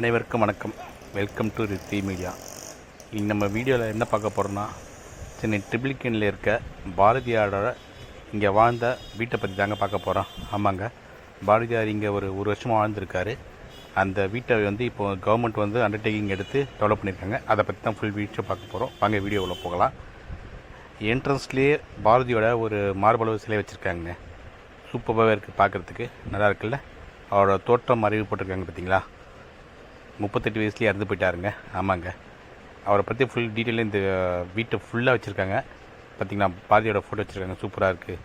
அனைவருக்கும் வணக்கம். Welcome to Riddhi media இன்னைக்கு நம்ம வீடியோவில் என்ன பார்க்க போகிறோம்னா சென்னை ட்ரிபிள்கின்ல இருக்க பாரதியாரோட இங்கே வாழ்ந்த வீட்டை பற்றி தாங்க பார்க்க போகிறோம் ஆமாங்க. பாரதியார் இங்கே ஒரு ஒரு வருஷமாக வாழ்ந்திருக்காரு. அந்த வீட்டை வந்து இப்போ கவர்மெண்ட் வந்து அண்டர்டேக்கிங் எடுத்து டெவலப் பண்ணியிருக்காங்க. அதை பற்றி தான் ஃபுல் வீடியோ பார்க்க போகிறோம் வாங்க வீடியோவில் போகலாம். என்ட்ரன்ஸ்லேயே பாரதியோட ஒரு மார்பளவு சிலை வச்சுருக்காங்க சூப்பராகவே இருக்குது பார்க்குறதுக்கு. நல்லா இருக்குல்ல? அவரோட தோற்றம் அறிவு போட்டிருக்காங்க பார்த்தீங்களா? முப்பத்தெட்டு வயசுலேயே இறந்து போயிட்டாருங்க. ஆமாங்க. அவரை பற்றி ஃபுல் டீட்டெயிலாக இந்த வீட்டை ஃபுல்லாக வச்சுருக்காங்க. பார்த்திங்கன்னா பாரதியோட ஃபோட்டோ வச்சுருக்காங்க. சூப்பராக இருக்குது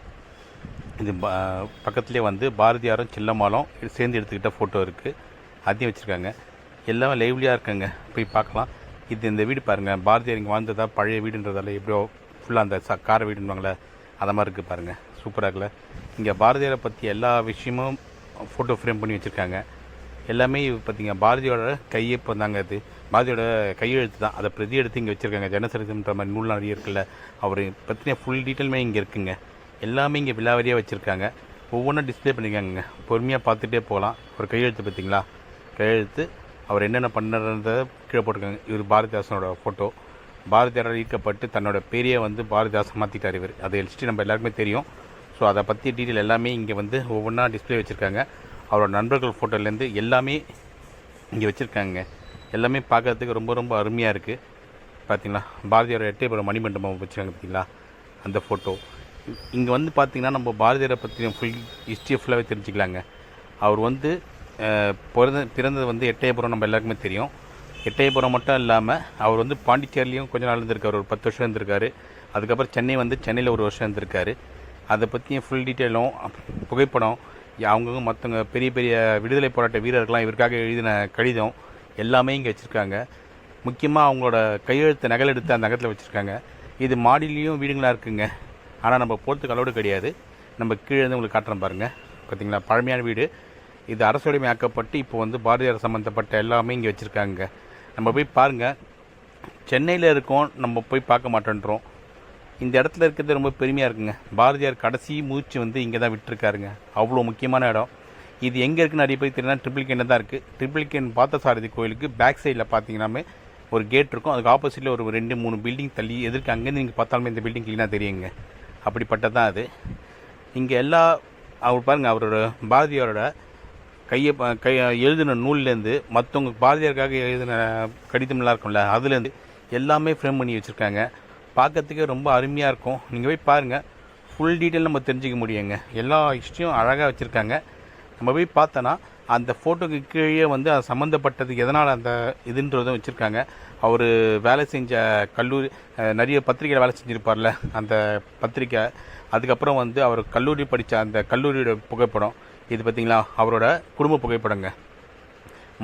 இது ப- பக்கத்துலேயே வந்து பாரதியாரும் சில்லம்மாலும் சேர்ந்து எடுத்துக்கிட்ட ஃபோட்டோ இருக்குது அதையும் வச்சுருக்காங்க. எல்லாம் லைவ்லியாக இருக்காங்க. போய் பார்க்கலாம். இது இந்த வீடு பாருங்கள் பாரதியார் இங்கே வாழ்ந்ததா பழைய வீடுன்றதால எப்படியோ ஃபுல்லாக அந்த ச கார வீடுன்னுவாங்களே அதை மாதிரி இருக்குது பாருங்கள் சூப்பராக இருக்குல்ல. இங்கே பாரதியாரை பற்றி எல்லா விஷயமும் ஃபோட்டோ ஃப்ரேம் பண்ணி வச்சுருக்காங்க. எல்லாமே பார்த்தீங்க பாரதியோட கையொப்பம் தாங்க இது பாரதியோட கையெழுத்து தான். அதை பிரதி எடுத்து இங்கே வச்சுருக்காங்க. ஜனசரிதம்ன்ற மாதிரி நூல் நிறைய இருக்குல்ல அவர் பற்றின ஃபுல் டீட்டெயிலுமே இங்கே இருக்குங்க. எல்லாமே இங்கே விலாவரியாக வச்சுருக்காங்க. ஒவ்வொன்றும் டிஸ்ப்ளே பண்ணிக்காங்க பொறுமையாக பார்த்துட்டே போகலாம். ஒரு கையெழுத்து பார்த்தீங்களா? கையெழுத்து அவர் என்னென்ன பண்ணுறத கீழே போட்டிருக்காங்க. இவர் பாரதிதாசனோட ஃபோட்டோ பாரதியாரால் ஈர்க்கப்பட்டு தன்னோட பேரையை வந்து பாரதிதாசன் மாற்றிட்டார் இவர். அதை ஹிஸ்ட்ரி நம்ம எல்லாருக்குமே தெரியும். ஸோ அதை பற்றி டீட்டெயில் எல்லாமே இங்கே வந்து ஒவ்வொன்றா டிஸ்ப்ளே வச்சுருக்காங்க. அவரோட நண்பர்கள் ஃபோட்டோலேருந்து எல்லாமே இங்கே வச்சுருக்காங்க. எல்லாமே பார்க்கறதுக்கு ரொம்ப ரொம்ப அருமையாக இருக்குது பார்த்தீங்களா பாரதியார் எட்டயபுரம் மணிமண்டபம் வச்சுருக்காங்க பார்த்தீங்களா அந்த ஃபோட்டோ இங்கே வந்து பார்த்திங்கன்னா நம்ம பாரதியாரை பற்றி ஃபுல் ஹிஸ்ட்ரியை ஃபுல்லாகவே தெரிஞ்சுக்கலாங்க. அவர் வந்து பிறந்த பிறந்தது வந்து எட்டயபுரம் நம்ம எல்லாருக்குமே தெரியும். எட்டயபுரம் மட்டும் இல்லாமல் அவர் வந்து பாண்டிச்சேரிலையும் கொஞ்ச நாள் இருந்திருக்காரு. ஒரு பத்து வருஷம் இருந்திருக்காரு. அதுக்கப்புறம் சென்னை வந்து சென்னையில் ஒரு வருஷம் இருந்திருக்காரு. அதை பற்றியும் ஃபுல் டீட்டெயிலும் புகைப்படம் அவங்கவுங்க மற்றவங்க பெரிய பெரிய விடுதலை போராட்ட வீரர்கள்லாம் இவருக்காக எழுதின கடிதம் எல்லாமே இங்கே வச்சுருக்காங்க. முக்கியமாக அவங்களோட கையெழுத்து நகல் எடுத்து அந்த நகரத்தில் வச்சுருக்காங்க. இது மாடிலையும் வீடுங்களாக இருக்குங்க. ஆனால் நம்ம போகிறதுக்கு அளவு கிடையாது. நம்ம கீழே இருந்து உங்களுக்கு காட்டுறோம் பாருங்கள் பார்த்தீங்களா பழமையான வீடு. இது அரசுடைமை ஆக்கப்பட்டு இப்போ வந்து பாரதியார் சம்மந்தப்பட்ட எல்லாமே இங்கே வச்சுருக்காங்க. நம்ம போய் பாருங்கள் சென்னையில் இருக்கோம் நம்ம போய் பார்க்க மாட்டேன்றோம். இந்த இடத்துல இருக்கிறது ரொம்ப பெருமையாக இருக்குங்க. பாரதியார் கடைசி மூச்சு வந்து இங்கே தான் விட்டுருக்காருங்க. அவ்வளோ முக்கியமான இடம். இது எங்கே இருக்குன்னு நிறைய பேர் தெரியும்னா ட்ரிபிள் கேன் தான் இருக்குது ட்ரிபிள் கேன் பார்த்தசாரதி கோயிலுக்கு பேக் சைடில் பார்த்தீங்கன்னாமே ஒரு கேட் இருக்கும். அதுக்கு ஆப்போசிட்டில் ஒரு ரெண்டு மூணு பில்டிங் தள்ளி எதிர்க்கு அங்கேருந்து நீங்கள் பார்த்தாலுமே இந்த பில்டிங் க்ளீனாக தெரியுங்க. அப்படிப்பட்டது தான் அது. இங்கே எல்லா அவர் பாருங்கள் அவரோட பாரதியாரோட கையை கை எழுதின நூல்லேருந்து மற்றவங்க பாரதியாருக்காக எழுதின கடிதம்லாம் இருக்கும்ல அதுலேருந்து எல்லாமே ஃப்ரேம் பண்ணி வச்சுருக்காங்க. பார்க்கறதுக்கே ரொம்ப அருமையாக இருக்கும். நீங்கள் போய் பாருங்கள் ஃபுல் டீட்டெயில் நம்ம தெரிஞ்சுக்க முடியுங்க. எல்லா ஹிஸ்ட்ரியும் அழகாக வச்சுருக்காங்க. நம்ம போய் பார்த்தோன்னா அந்த ஃபோட்டோக்கு கீழே வந்து அது சம்மந்தப்பட்டது எதனால் அந்த இதுன்றதும் வச்சுருக்காங்க. அவர் வேலை செஞ்ச கல்லூரி நிறைய பத்திரிக்கையில் வேலை செஞ்சுருப்பார்ல அந்த பத்திரிக்கை. அதுக்கப்புறம் வந்து அவர் கல்லூரி படித்த அந்த கல்லூரியோட புகைப்படம். இது பார்த்தீங்களா அவரோட குடும்ப புகைப்படங்க.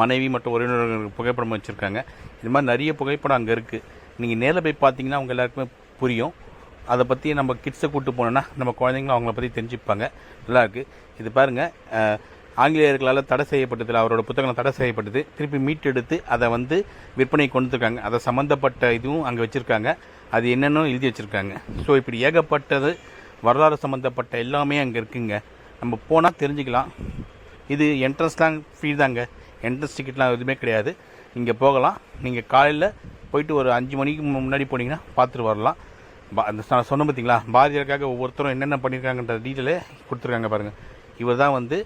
மனைவி மற்றும் உறவினர்கள் புகைப்படம் வச்சுருக்காங்க. இது மாதிரி நிறைய புகைப்படம் அங்கே இருக்குது நீங்கள் நேரில் போய் பார்த்தீங்கன்னா அவங்க எல்லாருக்குமே புரியும். அதை பற்றி நம்ம கிட்ஸை கூப்பிட்டு போனோன்னா நம்ம குழந்தைங்களும் அவங்கள பற்றி தெரிஞ்சுப்பாங்க. நல்லாயிருக்கு இது பாருங்கள் ஆங்கிலேயர்களால் தடை செய்யப்பட்டதில் அவரோட புத்தகம் தடை செய்யப்பட்டது. திருப்பி மீட்டெடுத்து அதை வந்து விற்பனை கொண்டு இருக்காங்க அதை சம்மந்தப்பட்ட இதுவும் அங்கே வச்சுருக்காங்க. அது என்னென்னு எழுதி வச்சுருக்காங்க. ஸோ இப்படி ஏகப்பட்டது வரலாறு சம்மந்தப்பட்ட எல்லாமே அங்கே இருக்குங்க. நம்ம போனால் தெரிஞ்சுக்கலாம். இது என்ட்ரன்ஸ்லாம் ஃப்ரீ தாங்க. என்ட்ரன்ஸ் டிக்கெட்லாம் எதுவுமே கிடையாது. இங்கே போகலாம். நீங்கள் காலையில் போயிட்டு ஒரு அஞ்சு மணிக்கு முன்னாடி போனீங்கன்னா பார்த்துட்டு வரலாம். பா அந்த நான் சொன்ன பார்த்தீங்களா பாரதியாருக்காக ஒவ்வொருத்தரும் என்னென்ன பண்ணியிருக்காங்கன்ற டீட்டெயிலே கொடுத்துருக்காங்க பாருங்கள் இவர் தான் வந்து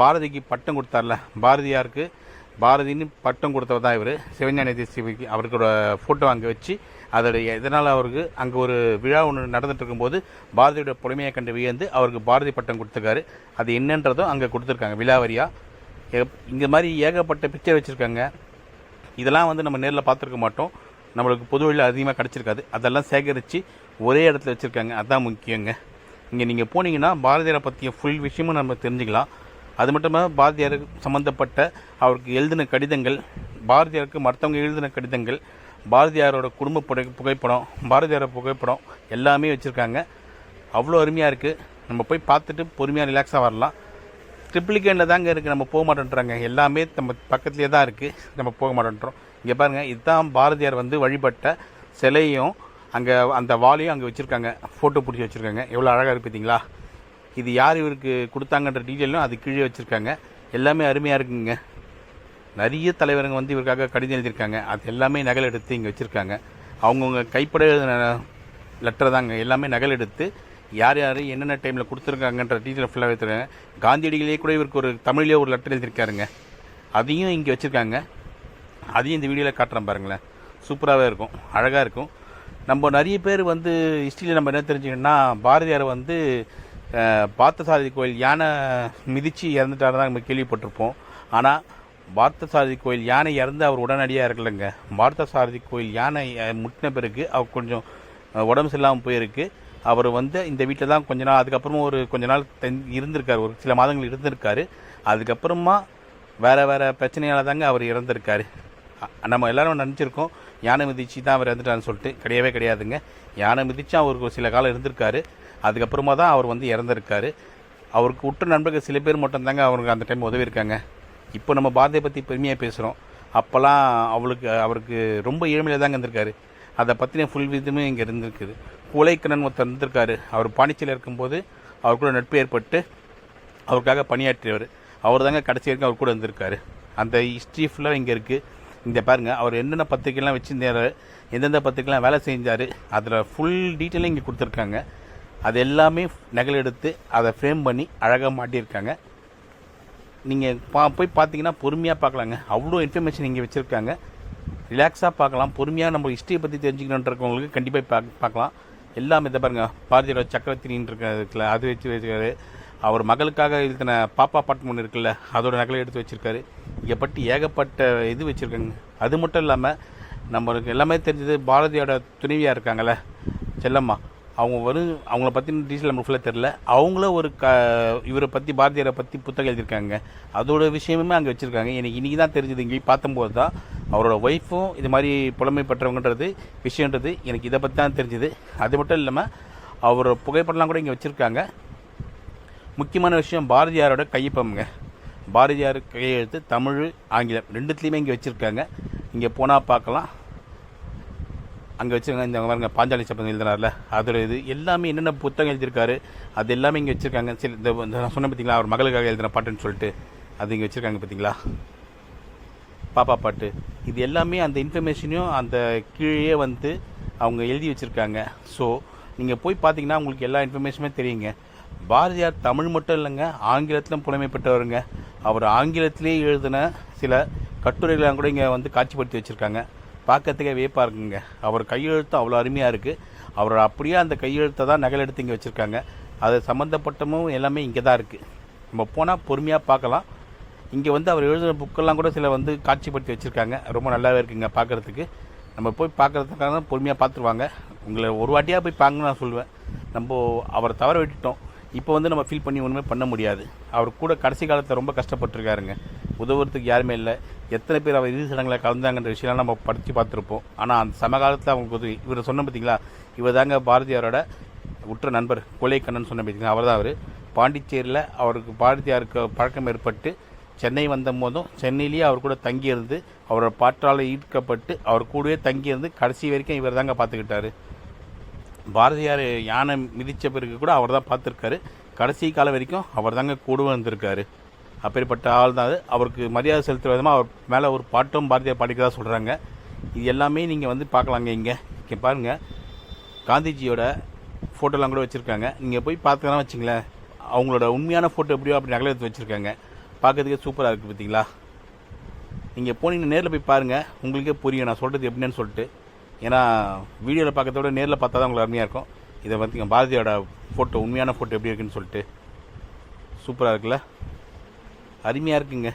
பாரதிக்கு பட்டம் கொடுத்தார்ல. பாரதியாருக்கு பாரதின்னு பட்டம் கொடுத்தவர் தான் இவர். சிவஞானி சிவக்கு அவருக்கோட ஃபோட்டோ அங்கே வச்சு அதோடைய இதனால் அவருக்கு அங்கே ஒரு விழா ஒன்று நடந்துட்டு இருக்கும்போது பாரதியோட புலமையை கண்டு வியந்து அவருக்கு பாரதி பட்டம் கொடுத்துருக்காரு. அது என்னன்றதும் அங்கே கொடுத்துருக்காங்க விழாவரியாக இந்த மாதிரி ஏகப்பட்ட பிக்சர் வச்சுருக்காங்க. இதெல்லாம் வந்து நம்ம நேரில் பார்த்துருக்க மாட்டோம். நம்மளுக்கு பொது வழியில் அதிகமாக கிடச்சிருக்காது. அதெல்லாம் சேகரித்து ஒரே இடத்துல வச்சுருக்காங்க. அதுதான் முக்கியங்க. இங்கே நீங்கள் போனீங்கன்னா பாரதியாரை பற்றிய ஃபுல் விஷயமும் நம்ம தெரிஞ்சுக்கலாம். அது மட்டும் இல்லாமல் பாரதியார் சம்மந்தப்பட்ட அவருக்கு எழுதின கடிதங்கள் பாரதியாருக்கு மற்றவங்க எழுதின கடிதங்கள் பாரதியாரோட குடும்ப புகை புகைப்படம் பாரதியாரோட புகைப்படம் எல்லாமே வச்சுருக்காங்க. அவ்வளோ அருமையாக இருக்குது நம்ம போய் பார்த்துட்டு பொறுமையாக ரிலாக்ஸாக வரலாம். ட்ரிப்ளிகேண்டில் தாங்க இருக்குது நம்ம போக மாட்டேன்றாங்க. எல்லாமே நம்ம பக்கத்துலேயே தான் இருக்குது நம்ம போக மாட்டேன்றோம். இங்கே பாருங்கள் இதுதான் பாரதியார் வந்து வழிபட்ட சிலையும் அங்கே அந்த வாலையும் அங்கே வச்சுருக்காங்க. ஃபோட்டோ பிடிச்சி வச்சுருக்காங்க. எவ்வளோ அழகாக இருப்பீங்களா இது யார் இவருக்கு கொடுத்தாங்கன்ற டீட்டெயிலும் அது கீழே வச்சுருக்காங்க. எல்லாமே அருமையாக இருக்குங்க. நிறைய தலைவருங்க வந்து இவருக்காக கடிதம் எழுதியிருக்காங்க. அது எல்லாமே நகல் எடுத்து இங்கே வச்சுருக்காங்க. அவங்கவுங்க கைப்பட லெட்டர் தாங்க. எல்லாமே நகல் எடுத்து யார் யார் என்னென்ன டைமில் கொடுத்துருக்காங்கன்ற டீட்டெயில் ஃபுல்லாக வைத்துருக்காங்க காந்தியடிகளே கூட இவருக்கு ஒரு தமிழ்லேயே ஒரு லெட்டர் எழுதியிருக்காருங்க. அதையும் இங்கே வச்சுருக்காங்க. அதையும் இந்த வீடியோவில் காட்டுறேன் பாருங்களேன். சூப்பராகவே இருக்கும். அழகாக இருக்கும். நம்ம நிறைய பேர் வந்து ஹிஸ்ட்ரியில் நம்ம என்ன தெரிஞ்சுக்கணும்னா பாரதியார் வந்து பார்த்தசாரதி கோயில் யானை மிதித்து இறந்துட்டார் தான் நம்ம கேள்விப்பட்டிருப்போம். ஆனால் பார்த்தசாரதி கோயில் யானை இறந்து அவர் உடனடியாக இருக்கலைங்க பார்த்தசாரதி கோயில் யானை முட்டின பிறகு அவர் கொஞ்சம் உடம்பு சரியில்லாமல் போயிருக்கு. அவர் வந்து இந்த வீட்டில் தான் கொஞ்ச நாள் அதுக்கப்புறமா ஒரு கொஞ்ச நாள் தென் இருந்திருக்காரு. ஒரு சில மாதங்கள் இருந்திருக்காரு. அதுக்கப்புறமா வேறு வேறு பிரச்சனையால் தாங்க அவர் இறந்திருக்காரு. நம்ம எல்லாரும் நினச்சிருக்கோம் யானை மிதிச்சு தான் அவர் இறந்துட்டாருன்னு சொல்லிட்டு. கிடையவே கிடையாதுங்க. யானை மிதிச்சு அவருக்கு ஒரு சில காலம் இருந்திருக்காரு. அதுக்கப்புறமா தான் அவர் வந்து இறந்திருக்காரு. அவருக்கு உற்ற நண்பர்கள் சில பேர் மட்டும்தாங்க அவருக்கு அந்த டைம் உதவி இருக்காங்க. இப்போ நம்ம பாரதியை பற்றி பெருமையாக பேசுகிறோம் அப்போல்லாம் அவளுக்கு அவருக்கு ரொம்ப ஏழ்மையில் தாங்க இருந்திருக்காரு. அதை பற்றின ஃபுல் விதமே இங்கே இருந்திருக்குது. குலைக்கண்ணன் ஒருத்தர் இருந்திருக்காரு. அவர் பாண்டிச்சேரியில் இருக்கும்போது அவர் கூட நட்பு ஏற்பட்டு அவருக்காக பணியாற்றியவர். அவர் தாங்க கடைசி வரைக்கும் அவர் கூட இருந்திருக்காரு. அந்த ஹிஸ்ட்ரி ஃபுல்லாக இங்கே இருக்குது இந்த பாருங்கள் அவர் என்னென்ன பத்திரிக்கைலாம் வச்சுருந்தார் எந்தெந்த பத்திரிக்கைலாம் வேலை செஞ்சார் அதில் ஃபுல் டீட்டெயிலும் இங்கே கொடுத்துருக்காங்க. அது எல்லாமே நகல் எடுத்து அதை ஃப்ரேம் பண்ணி அழகாக மாட்டியிருக்காங்க. நீங்கள் பா போய் பார்த்தீங்கன்னா பொறுமையாக பார்க்கலாங்க அவ்வளோ இன்ஃபர்மேஷன் இங்கே வச்சுருக்காங்க. ரிலாக்ஸாக பார்க்கலாம் பொறுமையாக நம்ம ஹிஸ்ட்ரியை பற்றி தெரிஞ்சுக்கணுன்றவங்களுக்கு கண்டிப்பாக பார்க்க பார்க்கலாம் எல்லாமே இதை பாருங்கள் பாரதியோட சக்கரத்தினின்னு இருக்குல்ல அது வச்சு வச்சுருக்காரு. அவர் மகளுக்காக எழுதின பாப்பா பாட்டு ஒன்று இருக்குல்ல அதோட நகலை எடுத்து வச்சுருக்காரு. இங்கே பற்றி ஏகப்பட்ட இது வச்சுருக்காங்க. அது மட்டும் இல்லாமல் நம்மளுக்கு எல்லாமே தெரிஞ்சது பாரதியோட துணைவியாக இருக்காங்கள்ல செல்லம்மா. அவங்க வரும் அவங்கள பற்றி டீட்டெயில் நம்ம ஃபுல்லாக தெரில அவங்கள ஒரு க இவரை பற்றி பாரதியாரை பற்றி புத்தகம் எழுதியிருக்காங்க. அதோட விஷயமுமே அங்கே வச்சுருக்காங்க. எனக்கு இன்றைக்கி தான் தெரிஞ்சது. இங்கே பார்த்தம்போது தான் அவரோட ஒய்ஃபும் இது மாதிரி புலமை பெற்றவங்கன்றது விஷயன்றது எனக்கு இதை பற்றி தான் தெரிஞ்சுது. அது மட்டும் இல்லாமல் அவரோட புகைப்படம்லாம் கூட இங்கே வச்சுருக்காங்க. முக்கியமான விஷயம் பாரதியாரோட கையொப்பம்ங்க. பாரதியார் கையெழுத்து தமிழ் ஆங்கிலம் ரெண்டுத்துலேயுமே இங்கே வச்சுருக்காங்க. இங்கே போனால் பார்க்கலாம். அங்கே வச்சு இந்த பாருங்க பாஞ்சாலி சப்பந்தம் எழுதினார்ல அதோட இது எல்லாமே என்னென்ன புத்தகம் எழுதியிருக்காரு அது எல்லாமே இங்கே வச்சுருக்காங்க. சரி இந்த இந்த நான் சொன்னேன் பார்த்தீங்களா அவர் மகளுக்காக எழுதின பாட்டுன்னு சொல்லிட்டு அது இங்கே வச்சுருக்காங்க பார்த்தீங்களா பாப்பா பாட்டு. இது எல்லாமே அந்த இன்ஃபர்மேஷனையும் அந்த கீழே வந்து அவங்க எழுதி வச்சுருக்காங்க. ஸோ நீங்கள் போய் பார்த்தீங்கன்னா உங்களுக்கு எல்லா இன்ஃபர்மேஷனுமே தெரியுங்க. பாரதியார் தமிழ் மட்டும் இல்லைங்க ஆங்கிலத்திலும் புலமை பெற்றவருங்க. அவர் ஆங்கிலத்திலே எழுதின சில கட்டுரைகளாம் கூட இங்கே வந்து காட்சிப்படுத்தி வச்சுருக்காங்க. பார்க்கறதுக்கே வியப்பாக இருக்குங்க. அவர் கையெழுத்து அவ்வளோ அருமையாக இருக்குது அவர் அப்படியே அந்த கையெழுத்தை தான் நகல் எடுத்து இங்கே வச்சுருக்காங்க. அது சம்மந்தப்பட்டமும் எல்லாமே இங்கே தான் இருக்குது நம்ம போனால் பொறுமையாக பார்க்கலாம். இங்கே வந்து அவர் எழுதுகிற புக்கெல்லாம் கூட சில வந்து காட்சிப்படுத்தி வச்சுருக்காங்க. ரொம்ப நல்லாவே இருக்குங்க பார்க்குறதுக்கு. நம்ம போய் பார்க்குறதுக்காக பொறுமையாக பார்த்துருவாங்க. உங்களை ஒரு வாட்டியாக போய் பாங்கன்னு நான் சொல்லுவேன் நம்ம அவரை தவற விட்டுட்டோம். இப்போ வந்து நம்ம ஃபீல் பண்ணி ஒன்றுமே பண்ண முடியாது. அவர் கூட கடைசி காலத்தில் ரொம்ப கஷ்டப்பட்டுருக்காருங்க. உதவுறதுக்கு யாருமே இல்லை. எத்தனை பேர் அவர் இறுதி சடங்கில் கலந்தாங்கன்ற விஷயம்லாம் நம்ம படித்து பார்த்துருப்போம். ஆனால் அந்த சமகாலத்தில் அவங்க உதவி இவர் சொன்ன பார்த்தீங்களா இவர் தாங்க பாரதியாரோட உற்ற நண்பர் கொலைக்கண்ணன் சொன்ன பார்த்தீங்களா அவர் தான் அவர். பாண்டிச்சேரியில் அவருக்கு பாரதியாருக்கு பழக்கம் ஏற்பட்டு சென்னை வந்த போதும் சென்னையிலேயே அவர் கூட தங்கியிருந்து அவரோட பாற்றால் ஈர்க்கப்பட்டு அவர் கூடவே தங்கியிருந்து கடைசி வரைக்கும் இவர் தாங்க பார்த்துக்கிட்டாரு பாரதியார் யானை மிதித்த பிறகு கூட அவர் தான் பார்த்துருக்காரு கடைசி காலம் வரைக்கும் அவர் தாங்க கூடவே இருந்திருக்காரு அப்பேற்பட்ட ஆள் தான் அது. அவருக்கு மரியாதை செலுத்துகிற விதமாக அவர் மேலே ஒரு பாட்டும் பாரதியார் பாடிக்கிறதா சொல்கிறாங்க இது எல்லாமே நீங்கள் வந்து பார்க்கலாங்க இங்கே. இங்கே பாருங்கள் காந்திஜியோட ஃபோட்டோலாம் கூட வச்சுருக்காங்க. நீங்கள் போய் பார்த்துக்கலாம் வச்சுங்களேன் அவங்களோட உண்மையான ஃபோட்டோ எப்படியோ அப்படி நகல எடுத்து வச்சுருக்காங்க. பார்க்கறதுக்கே சூப்பராக இருக்குது பார்த்தீங்களா? நீங்கள் போனீங்கன்னா நேரில் போய் பாருங்கள் உங்களுக்கே புரியும் நான் சொல்கிறது எப்படின்னு சொல்லிட்டு. ஏன்னா வீடியோவில் பார்க்கறத விட நேரில் பார்த்தா தான் உங்களுக்கு அருமையாக இருக்கும். இதை பார்த்திங்க பாரதியோட ஃபோட்டோ உண்மையான ஃபோட்டோ எப்படி இருக்குன்னு சொல்லிட்டு. சூப்பராக இருக்குல்ல? அருமையாக இருக்குங்க.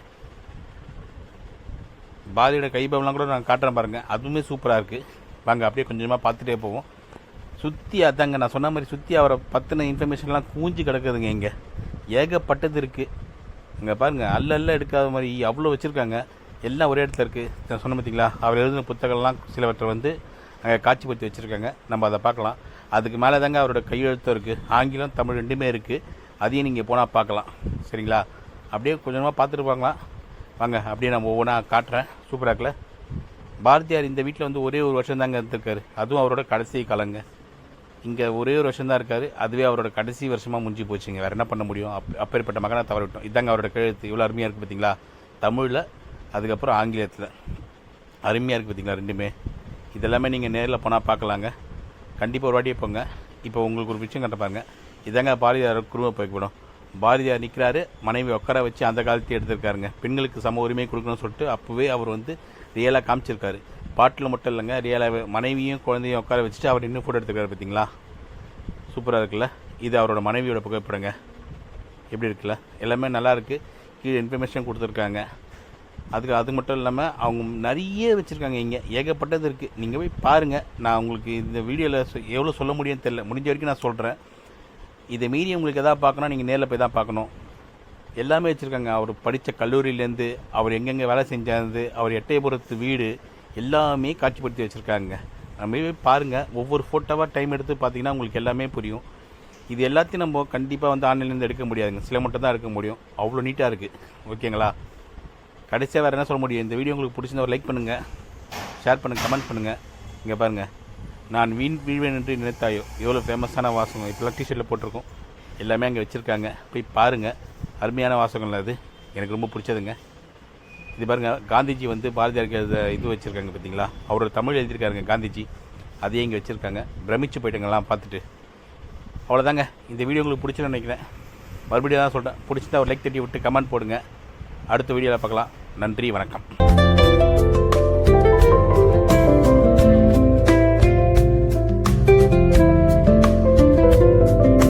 பாதியோட கைபவம்லாம் கூட நான் காட்டுறேன் பாருங்கள் அதுவுமே சூப்பராக இருக்குது வாங்க அப்படியே கொஞ்சமாக பார்த்துட்டே போவோம். சுற்றி அதாங்க நான் சொன்ன மாதிரி சுற்றி அவரை பற்றின இன்ஃபர்மேஷன்லாம் கூஞ்சி கிடக்குதுங்க இங்கே. ஏகப்பட்டது இருக்குது இங்கே பாருங்கள் அல்ல அல்ல எடுக்காத மாதிரி அவ்வளோ வச்சுருக்காங்க. எல்லாம் ஒரே இடத்துல இருக்குது நான் சொன்ன பார்த்தீங்களா அவர் எழுதின புத்தகம்லாம் சிலவற்றை வந்து அங்கே காட்சிப்படுத்தி வச்சுருக்காங்க. நம்ம அதை பார்க்கலாம். அதுக்கு மேலே தாங்க அவரோட கையெழுத்தும் இருக்குது ஆங்கிலம் தமிழ் ரெண்டுமே இருக்குது அதையும் நீங்கள் போனால் பார்க்கலாம். சரிங்களா? அப்படியே கொஞ்சமாக பார்த்துட்டு வாங்க அப்படியே நம்ம ஒவ்வொன்றா காட்டுறேன். சூப்பராக பாரதியார் இந்த வீட்டில் வந்து ஒரே ஒரு வருஷம் தாங்க இருந்திருக்காரு. அதுவும் அவரோட கடைசி காலங்க. இங்கே ஒரே ஒரு வருஷம் தான் அதுவே அவரோட கடைசி வருஷமாக முடிஞ்சு போச்சுங்க. வேறு என்ன பண்ண முடியும்? அப் அப்பேற்பட்ட மகனை தவறிவிட்டோம் இதாங்க அவரோட கழுத்து. இவ்வளோ அருமையாக இருக்குது பார்த்தீங்களா தமிழில் அதுக்கப்புறம் ஆங்கிலத்தில். அருமையாக இருக்குது பார்த்தீங்களா ரெண்டுமே? இதெல்லாமே நீங்கள் நேரில் போனால் பார்க்கலாங்க. கண்டிப்பாக ஒரு வாட்டியே போங்க. இப்போ உங்களுக்கு ஒரு விஷயம் கட்ட பாருங்கள் இதாங்க பாரதியார் குடும்ப புகைப்படம். பாரதியார் நிற்கிறாரு மனைவி உட்கார வச்சு அந்த காலத்தையும் எடுத்திருக்காருங்க. பெண்களுக்கு சம உரிமை கொடுக்கணும்னு சொல்லிட்டு அப்போவே அவர் வந்து ரியலாக காமிச்சிருக்காரு. பாட்டில் மட்டும் இல்லைங்க ரியலாக மனைவியும் குழந்தையும் உட்கார வச்சுட்டு அவர் இன்னும் ஃபோட்டோ எடுத்துருக்காரு பார்த்தீங்களா சூப்பராக இருக்குல்ல? இது அவரோட மனைவியோட புகைப்படங்க. எப்படி இருக்குல்ல? எல்லாமே நல்லாயிருக்கு கீழே இன்ஃபர்மேஷன் கொடுத்துருக்காங்க. அதுக்கு அது மட்டும் இல்லாமல் அவங்க நிறைய வச்சுருக்காங்க இங்கே. ஏகப்பட்டது இருக்குது நீங்கள் போய் பாருங்கள் நான் உங்களுக்கு இந்த வீடியோவில் எவ்வளோ சொல்ல முடியும்னு தெரியல. முடிஞ்ச வரைக்கும் நான் சொல்கிறேன் இதை மீறி உங்களுக்கு எதாவது பார்க்கணும் நீங்கள் நேரில் போய் தான் பார்க்கணும். எல்லாமே வச்சுருக்காங்க. அவர் படித்த கல்லூரியிலேருந்து அவர் எங்கெங்கே வேலை செஞ்சாருந்து அவர் எட்டயபுரத்து வீடு எல்லாமே காட்சிப்படுத்தி வச்சுருக்காங்க. நம்ம பாருங்கள் ஒவ்வொரு ஃபோட்டோவாக டைம் எடுத்து பார்த்தீங்கன்னா உங்களுக்கு எல்லாமே புரியும். இது எல்லாத்தையும் நம்ம கண்டிப்பாக வந்து ஆன்லைன்லேருந்து எடுக்க முடியாதுங்க. சில மட்டும் தான் எடுக்க முடியும். அவ்வளோ நீட்டாக இருக்குது ஓகேங்களா? கடைசியாக வேறு என்ன சொல்ல முடியும்? இந்த வீடியோ உங்களுக்கு பிடிச்சிருந்தா ஒரு லைக் பண்ணுங்கள் ஷேர் பண்ணுங்கள் கமெண்ட் பண்ணுங்கள் இங்கே பாருங்கள் நான் வீண் வீழ்வேன் என்று நினைத்தாயோ? எவ்வளோ ஃபேமஸான வாசகம்? இப்போலாம் டிஷர்ட்டில் போட்டிருக்கோம். எல்லாமே அங்கே வச்சுருக்காங்க. போய் பாருங்கள் அருமையான வாசகங்கள் அது. எனக்கு ரொம்ப பிடிச்சதுங்க. இது பாருங்க காந்திஜி வந்து பாரதியாருக்கு இது வச்சுருக்காங்க பார்த்தீங்களா? அவரோட தமிழ் எழுதியிருக்காருங்க காந்திஜி. அதையே இங்கே வச்சுருக்காங்க. பிரமிச்சு போயிட்டுங்கலாம் பார்த்துட்டு. அவ்வளோதாங்க இந்த வீடியோ உங்களுக்கு பிடிச்சிருன்னு நினைக்கிறேன். மறுபடியும் தான் சொல்கிறேன் பிடிச்சிருந்தா ஒரு லைக் தட்டி விட்டு கமெண்ட் போடுங்க. அடுத்த வீடியோவில் பார்க்கலாம். நன்றி வணக்கம்.